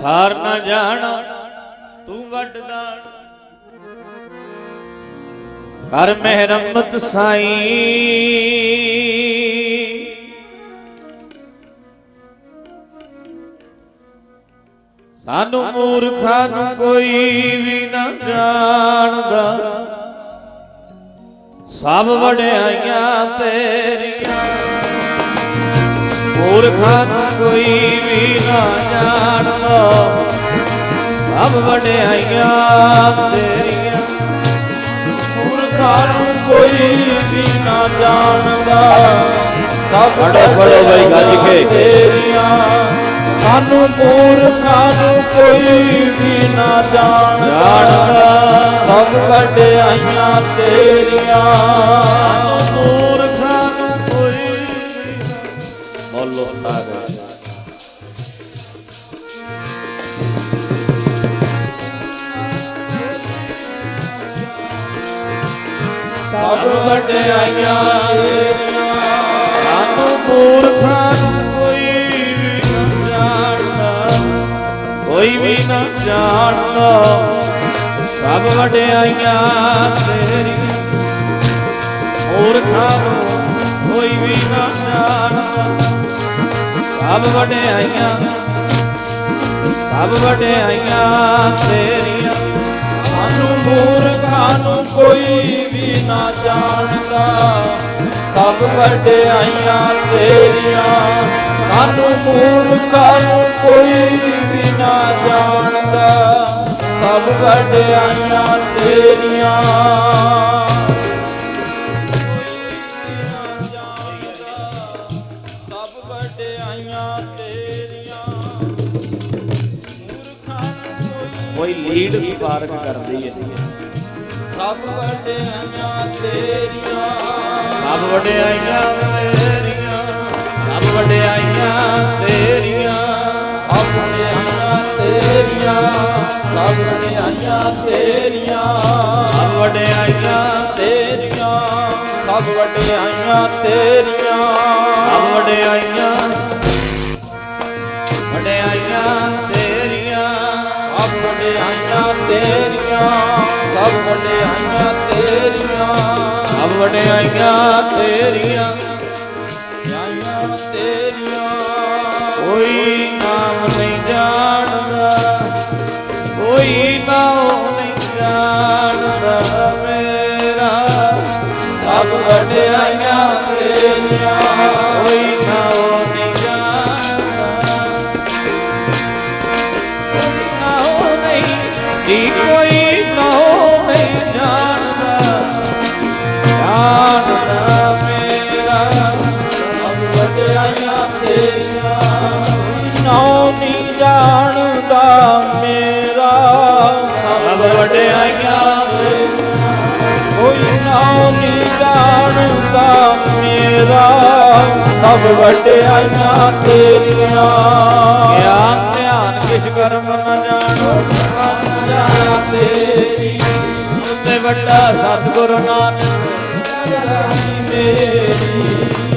ਸਾਰ ਨਾ ਜਾਣਾ, ਤੂੰ ਵੱਡਦਾ ਕਰ ਮਿਹਰਮਤ ਸਾਈ। ਸਾਨੂੰ ਮੂਰਖਾਂ ਨੂੰ ਕੋਈ ਵੀ ਨਾ ਜਾਣਦਾ। ਸਭ ਵਡਿਆਈਆਂ ਤੇਰੀਆਂ। ਮੂਰਖਾਂ ਨੂੰ ਕੋਈ ਵੀ ਨਾ ਜਾਣਦਾ। ਸਭ ਵਡਿਆਈਆਂ ਤੇਰੀਆਂ ਮੂਰਖਾਂ ਨੂੰ ਕੋਈ ਵੀ ਨਾ ਜਾਣਦਾ। ਸਭ ਬੜੇ ਬੜੇ ਬਈ ਗੱਜ ਕੇ। ਤੇਰੀਆਂ ਸਾਨੂੰ ਮੂਰਖਾਂ ਨੂੰ ਕੋਈ ਵੀ ਨਾ ਜਾਣਦਾ। ਸਭ ਵਡਿਆਈਆਂ ਤੇਰੀਆਂ ਮੂਰਖਾਂ ਨੂੰ ਕੋਈ ਵੀ ਨਾ- ਬੋਲੋ ਸਾਗਰ ਸਭ ਵਡਿਆਈਆਂ ਤੇਰੀਆਂ ਸਾਨੂੰ ਕੋਈ ਵੀ ਨਾ ਜਾਣਦਾ। ਕੋਈ ਵੀ ਨਾ ਜਾਣਦਾ। ਸਭ ਵਡਿਆਈਆਂ ਤੇਰੀਆਂ ਮੂਰਖਾਂ ਨੂੰ ਕੋਈ ਵੀ ਨਾ ਜਾਣਦਾ। ਸਭ ਵਡਿਆਈਆਂ। ਸਭ ਵਡਿਆਈਆਂ ਤੇਰੀਆਂ। ਸਾਨੂੰ ਮੂਰਖਾਂ ਨੂੰ ਕੋਈ ਵੀ ਨਾ ਜਾਣਦਾ। ਸਭ ਵਡਿਆਈਆਂ ਤੇਰੀਆਂ ਸਾਨੂੰ ਮੂਰਖਾਂ ਨੂੰ ਕੋਈ ਵੀ ਨਾ ਜਾਣਦਾ। ਸਭ ਵਡਿਆਈਆਂ ਤੇਰੀਆਂ। ਕੋਈ ਲੀਡ ਸਪਾਰਕ ਕਰਦੀ ਹੈ ਸਭ ਵਡਿਆਈਆਂ ਤੇਰੀਆਂ ਸਭ ਵਡਿਆਈਆਂ ਤੇਰੀਆਂ ਸਭ ਵਡਿਆਈਆਂ ਤੇਰੀਆਂ। ਸਭ ਵਡਿਆਈਆਂ ਤੇਰੀਆਂ ਸਭ ਵਡਿਆਈਆਂ ਤੇਰੀਆਂ। ਸਭ ਵਡਿਆਈਆਂ ਤੇਰੀਆਂ। ਸਭ ਵਡਿਆਈਆਂ ਤੇਰੀਆਂ। ਸਭ ਵਡਿਆਈਆਂ ਤੇਰੀਆਂ ਸਭ ਵਡਿਆਈਆਂ ਤੇਰੀਆਂ ਸਭ ਵਡਿਆਈਆਂ ਤੇਰੀਆਂ ਵਡਿਆਈਆਂ ਤੇਰੀਆਂ। ਕੋਈ ਨਾਮ ਨਹੀਂ ਜਾਣਦਾ, ਕੋਈ ਨਾਮ ਨਹੀਂ ਜਾਣਦਾ ਮੇਰਾ। ਸਭ ਵਡਿਆਈਆਂ ਤੇਰੀਆਂ, ਕੋਈ ਨਾਮ ਕੋਈ ਜੀ ਜਾਣਦਾ ਜਾਣਦਾ। ਮੇਰਾ ਸਭ ਵਡਿਆਈਆਂ ਤੇਰੀਆਂ ਨਾਉ ਨਹੀਂ ਜਾਣਦਾ ਮੇਰਾ। ਸਭ ਵਡਿਆਈਆਂ ਕੋਈ ਨਾਉ ਨਹੀਂ ਜਾਣਦਾ ਮੇਰਾ। ਸਭ ਵਡਿਆਈਆਂ ਤੇਰੀਆਂ। ਗਿਆਨ ਧਿਆਨ ਕਿਛ ਕਰਮ ਨ ਜਾਣੋ ਤੇਰੀ ਤੇ ਵੱਡਾ ਸਤਿਗੁਰੂ ਨਾਨਕ ਮੇਰੀ।